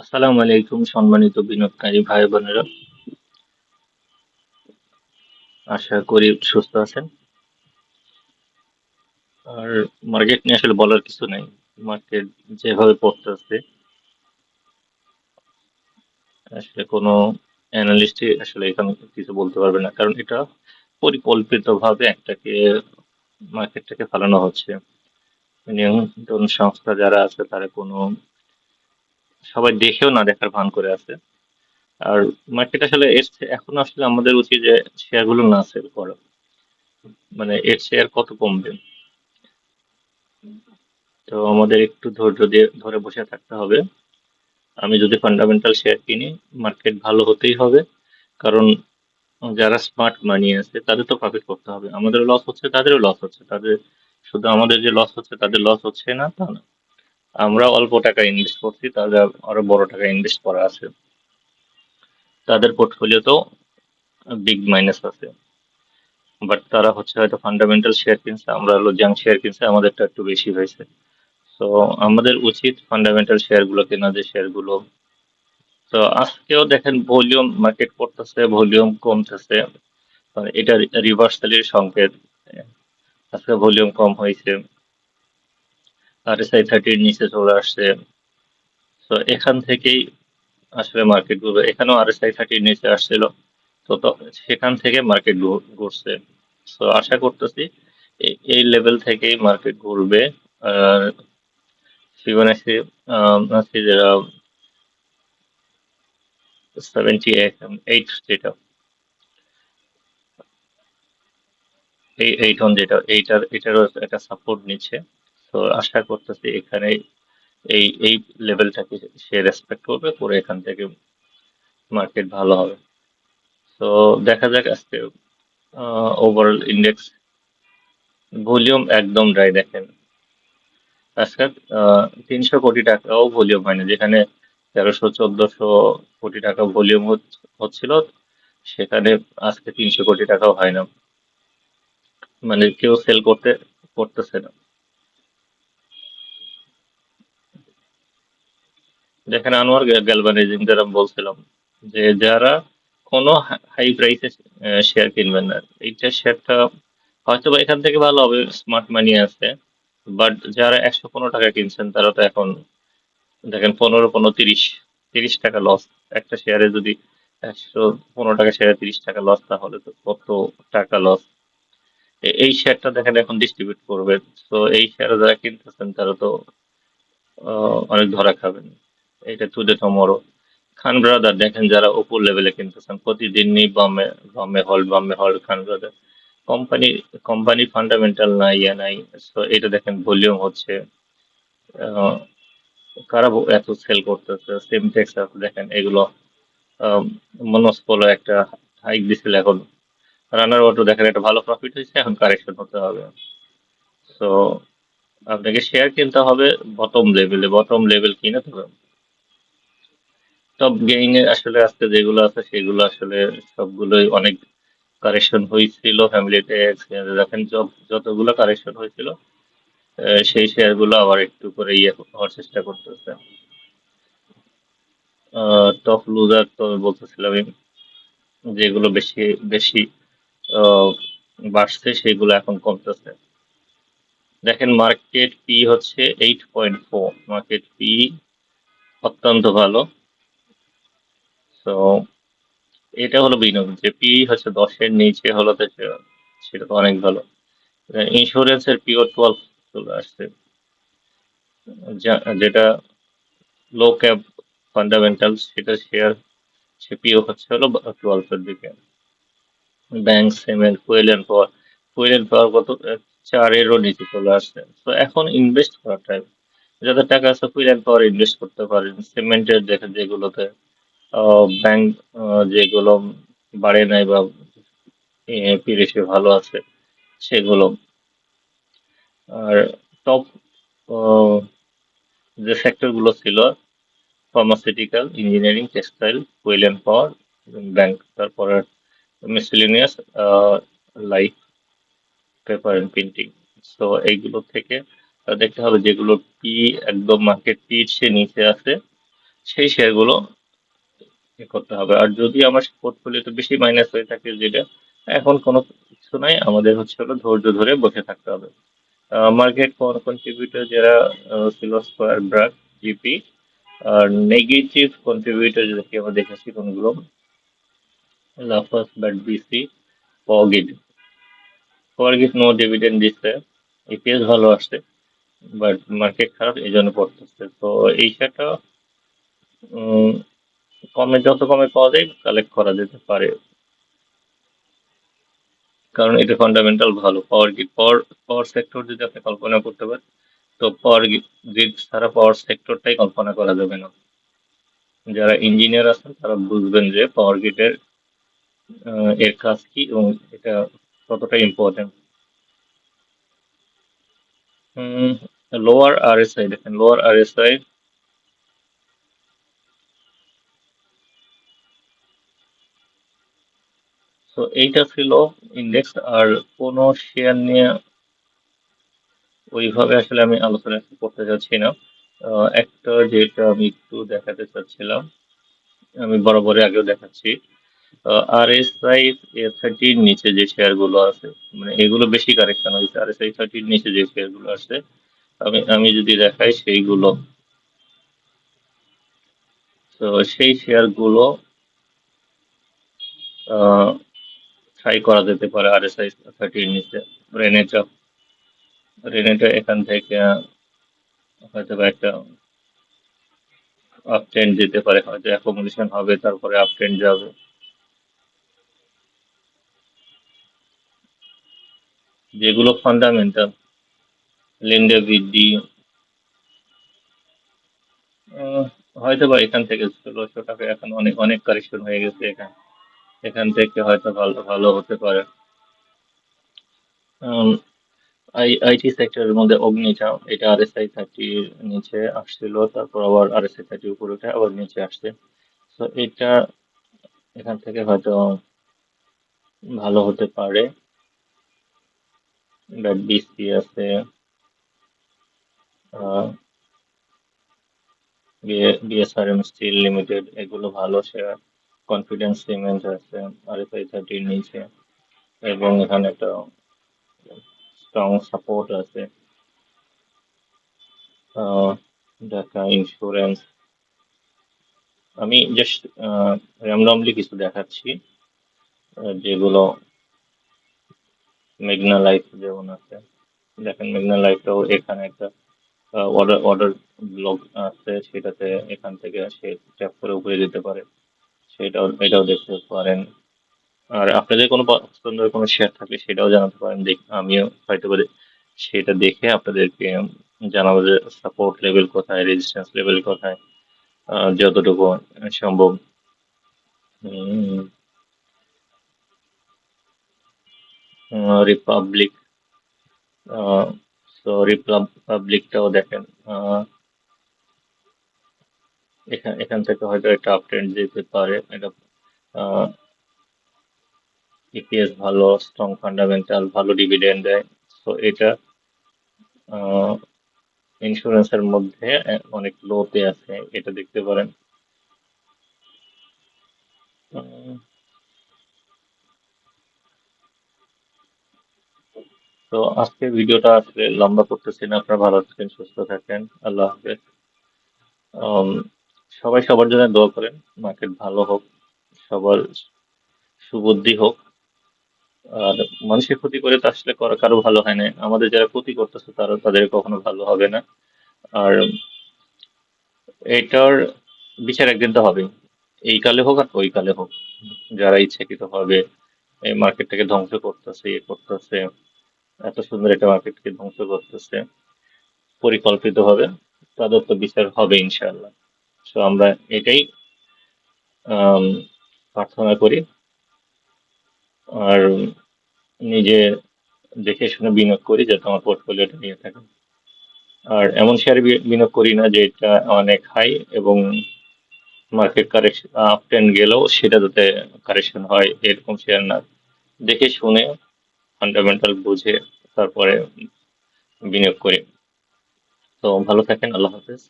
আসসালামু আলাইকুম সম্মানিত বিনিয়োগকারী ভাই বোনেরা। আশা করি সুস্থ আছেন। আর মার্কেট নিয়ে আসলে বলার কিছু নাই। মার্কেট যেভাবে পড়তেছে, আসলে কোনো অ্যানালিস্টই আসলে এখানে কিছু বলতে পারবে না। কারণ এটা পরিকল্পিতভাবে একটাকে, মার্কেটটাকে ফালানো হচ্ছে। সংস্থা যারা আছে, তারা কোনো সবাই দেখেও না দেখার ভান করে আছে। আর মার্কেট আসলে এর এখন আসলে আমাদের উচিত যে শেয়ারগুলো না সেল করা। মানে এর শেয়ার কত কমবে? তো আমাদের একটু ধৈর্য দিয়ে ধরে বসে থাকতে হবে। আমি যদি ফান্ডামেন্টাল শেয়ার কিনি মার্কেট ভালো হতেই হবে। কারণ যারা স্মার্ট মানি আছে, তাদের তো প্রফিট করতে হবে। আমাদের লস হচ্ছে, তাদেরও লস হচ্ছে। তাদের, শুধু আমাদের যে লস হচ্ছে, তাদের লস হচ্ছে না, তা না। আমরা অল্প টাকা ইনভেস্ট করছি, তাদের আরও বড় টাকা ইনভেস্ট করা আছে। তাদের পোর্টফোলিওতেও বিগ মাইনাস আছে। বাট তারা হচ্ছে হয়তো ফান্ডামেন্টাল শেয়ার কিনছে, আমরা হলো জাঙ্ক শেয়ার কিনছে, আমাদেরটা একটু বেশি হয়েছে। তো আমাদের উচিত ফান্ডামেন্টাল শেয়ারগুলো কেনা, যে শেয়ারগুলো তো আজকেও দেখেন ভলিউম মার্কেট পড়তেছে ভলিউম কমতেছে। মানে এটা রিভার্সালের সংকেত। আজকে ভলিউম কম হয়েছে। আর এস আই থার্টির নিচে চলে আসছে। তো এখান থেকেই আসলে মার্কেট ঘুরবে। এখানেও আর এস থার্টির নিচে আসছিল। তো সেখান থেকে মার্কেট ঘুরছে। তো আশা করতেছি এই- লেভেল থেকেই মার্কেট ঘুরবে। আর ফিবোনাচি আছে যেটা সেভেন্টি এইট যেটা। এই এইট যেটা, এইটার, এটারও একটা সাপোর্ট নিচ্ছে। তো আশা করতেছি এখানে এই এই লেভেলটাকে সে রেসপেক্ট করবে পরে এখান থেকে মার্কেট ভালো হবে। তো দেখা যাক আজকে ওভারঅল ইন্ডেক্স ভলিউম একদম ড্রাই দেখেন। আজকে তিনশো কোটি টাকাও ভলিউম হয়নি, যেখানে তেরোশো, চোদ্দশো কোটি টাকা ভলিউম হচ্ছিল, সেখানে আজকে তিনশো কোটি টাকাও হয় না মানে কেউ সেল করতে, করতেছে না। দেখেন আনোয়ার গ্যালভানাইজিং যারা বলছিলাম, যে যারা কোনো হাই প্রাইসে শেয়ার কিনবেন না। এইটা শেয়ারটা হয়তো বা এখান থেকে ভালো হবে স্মার্ট মানি আছে বাট যারা একশো পনেরো টাকা কিনছেন, তারা তো এখন দেখেন পনেরো পনেরো, তিরিশ তিরিশ টাকা লস একটা শেয়ারে যদি একশো পনেরো টাকা শেয়ারে তিরিশ টাকা লস তাহলে তো কত টাকা লস এই শেয়ারটা দেখেন এখন ডিস্ট্রিবিউট করবে। তো এই শেয়ারে যারা কিনতেছেন, তারা তো অনেক ধরা খাবেন। এটা টুডে টমোরো খান ব্রাদার দেখেন যারা উপর লেভেলে কিনতেছেন, প্রতিদিনই বামে বামে হল বামে হল Khan brother company company fundamental নাই ইয়ে নাই সো এটা দেখেন ভলিউম হচ্ছে। কারা এত সেল করতেছে সিমটেক্স আছে দেখেন, এগুলো মনস্পলো একটা হাইক দিছিল এখন। রানার অটো দেখেন, একটা ভালো প্রফিট হয়েছে, এখন কারেকশন হতে হবে। সো আপনাকে শেয়ার কিনতে হবে বটম লেভেলে বটম লেভেল কিনে তবে টপ গেইনে আসলে আজকে যেগুলো আছে সেগুলো আসলে সবগুলোই অনেক কারেকশন হয়েছিল ফ্যামিলিতে দেখেন যত- যতগুলো কারেকশন হয়েছিল সেই শেয়ারগুলো আবার একটু করে ইয়ে হওয়ার চেষ্টা করতেছে। টপ লুজার তো আমি বলতেছিলাম যেগুলো বেশি বেশি আহ, বাড়ছে সেগুলো এখন কমতেছে। দেখেন মার্কেট পি হচ্ছে eight point four market P অত্যন্ত ভালো। তো এটা হলো বিনিয়োগ। যে পি হচ্ছে দশের নিচে হলো সেটা তো অনেক ভালো। ইন্স্যুরেন্সের পিও টুয়েলভ চলে আসছে। যেটা লো ক্যাপ ফান্ডামেন্টাল সেটা শেয়ার সে পিও হচ্ছে হলো টুয়েলভের দিকে। Bank cement fuel and power fuel and power কত? চারেরও নিচে চলে আসছে। তো এখন ইনভেস্ট করার টাইম যাদের টাকা আছে ফুয়েল অ্যান্ড পাওয়ার ইনভেস্ট করতে পারেন। সিমেন্টের দেখে যেগুলোতে ব্যাংক যেগুলো বাড়ে নাই বা পিরিশে ভালো আছে, সেগুলো। আর টপ যে সেক্টরগুলো ছিল pharmaceutical engineering textile fuel and power bank তারপরে miscellaneous life paper and printing so এইগুলো থেকে দেখতে হবে যেগুলো পি একদম মার্কেট পি সে নিচে আছে, সেই শেয়ারগুলো করতে হবে? আর যদি আমার পোর্টফোলিওতে বেশি মাইনাস হয়ে থাকে যেটা, এখন কোনো কিছু নাই। আমাদের হচ্ছে হলো ধৈর্য ধরে বসে থাকতে হবে। মার্কেট কোন কন্ট্রিবিউটর যারা ছিল স্কোয়ার ব্রাক জিপি আর নেগেটিভ কন্ট্রিবিউটর যেটাকে আমরা দেখেছি কোনগুলো? লাফাস ব্যাট বিসি পগিড পগিড নো ডিভিডেন্ড দিচ্ছে ইপিএস ভালো আসছে বাট মার্কেট খারাপ, এই জন্য পড়তেছে। তো এই কমে, যত কমে পাওয়া যায় কালেক্ট করা যেতে পারে। কারণ এটা ফান্ডামেন্টাল ভালো। পাওয়ার গ্রিড পাওয়ার পাওয়ার সেক্টর যদি আপনি কল্পনা করতে পারেন, তো পাওয়ার গ্রিড ছাড়া পাওয়ার সেক্টরটাই কল্পনা করা যাবে না। যারা ইঞ্জিনিয়ার আছেন, তারা বুঝবেন যে পাওয়ার গ্রিডের এর কাজ কি এবং এটা কতটা important lower R S I দেখেন। লোয়ার আরএসআই তো এইটা ছিল ইন্ডেক্স আর কোনো শেয়ার নিয়ে ওইভাবে আসলে আমি আলোচনা করতে চাচ্ছি না। একটা যেটা আমি একটু দেখাতে চাচ্ছিলাম, আমি বরাবরই আগেও দেখাচ্ছি। আর এস আই থার্টির নিচে যে শেয়ারগুলো আছে মানে এগুলো বেশি কারেকশন হয়েছে। আর এস আই থার্টির নিচে যে শেয়ারগুলো আছে, আমি আমি যদি দেখাই সেইগুলো। তো সেই শেয়ারগুলো ট্রাই করা যেতে পারে আর এস আই থার্টির নিচে রেনেটা রেনেটা এখান থেকে হয়তো বা একটা আপ ট্রেন্ড যেতে পারে, হয়তো অ্যাকোমোডেশন হবে, তারপরে আপ ট্রেন্ড যাবে। যেগুলো ফান্ডামেন্টাল লিন্ডে বৃদ্ধি হয়তো বা এখান থেকে ষোলোশো টাকা এখন অনেক অনেক কারেকশন হয়ে গেছে এখান। এখান থেকে হয়তো ভালো ভালো হতে পারে। আই, আইটি সেক্টরের মধ্যে অগ্নিচা এটা আর এস আই থার্টির নিচে আসছিল, তারপর আবার আর এস আই থার্টি উপরে উঠে আবার নিচে আসছে। তো এটা এখান থেকে হয়তো ভালো হতে পারে। বিসি আছে। বিএসআরএম স্টিল লিমিটেড এগুলো ভালো শেয়ার কনফিডেন্স সিমেন্ট আছে আর এস আই থার্টির নিচে, এবং এখানে একটা স্ট্রং সাপোর্ট আছে। ঢাকা ইন্স্যুরেন্স আমি জাস্ট র্যামডমলি কিছু দেখাচ্ছি যেগুলো মেঘনা লাইফ যেমন আছে। দেখেন মেঘনা লাইফটাও এখানে একটা অর্ডার অর্ডার ব্লক আছে, সেটাতে এখান থেকে সে ট্যাপ করে উপরে যেতে পারে। সেটাও, এটাও দেখতে পারেন। আর আপনাদের কোনো পছন্দের কোনো শেয়ার থাকলে সেটাও জানাতে পারেন। দেখ, আমিও হয়তো বা সেটা দেখে আপনাদেরকে জানাব যে সাপোর্ট লেভেল কোথায় রেজিস্ট্যান্স লেভেল কোথায় যতটুকু সম্ভব। রিপাবলিক সো রিপাবলিকটাও দেখেন। এখান এখান থেকে হয়তো একটা আপট্রেন্ড যেতে পারে। এটা ইপিএস ভালো স্ট্রং ফান্ডামেন্টাল ভালো ডিভিডেন্ড দেয়। সো এটা ইন্স্যুরেন্সের মধ্যে অনেক লোতে আছে। এটা দেখতে পারেন। তো আজকে ভিডিওটা আসলে লম্বা করতেছি না। আপনারা ভালো থাকেন, সুস্থ থাকেন। আল্লাহ হাফেজ। সবাই সবার জন্য দোয়া করেন মার্কেট ভালো হোক, সবার সুবুদ্ধি হোক। আর মানুষের ক্ষতি করে তো আসলে করা কারও ভালো হয় না আমাদের যারা ক্ষতি করতেছে তারা তাদের কখনো ভালো হবে না। আর এটার বিচার একদিন তো হবে এই কালে হোক আর ওই কালে হোক। যারা ইচ্ছাকৃত হবে এই মার্কেটটাকে ধ্বংস করতেছে ইয়ে করতেছে, এত সুন্দর একটা মার্কেটকে ধ্বংস করতেছে পরিকল্পিত হবে তাদের তো বিচার হবে ইনশাআল্লাহ। তো আমরা এটাই প্রার্থনা করি। আর নিজে দেখে শুনে বিনিয়োগ করি যাতে আমার পোর্টফোলিওটা নিয়ে থাকে। আর এমন শেয়ারে বিনিয়োগ করি না যে এটা অনেক হাই এবং মার্কেট কারেকশন আপ টেন গেলেও সেটা যাতে কারেকশন হয়, এরকম শেয়ার না। দেখে শুনে ফান্ডামেন্টাল বুঝে তারপরে বিনিয়োগ করি। তো, ভালো থাকেন, আল্লাহ হাফেজ।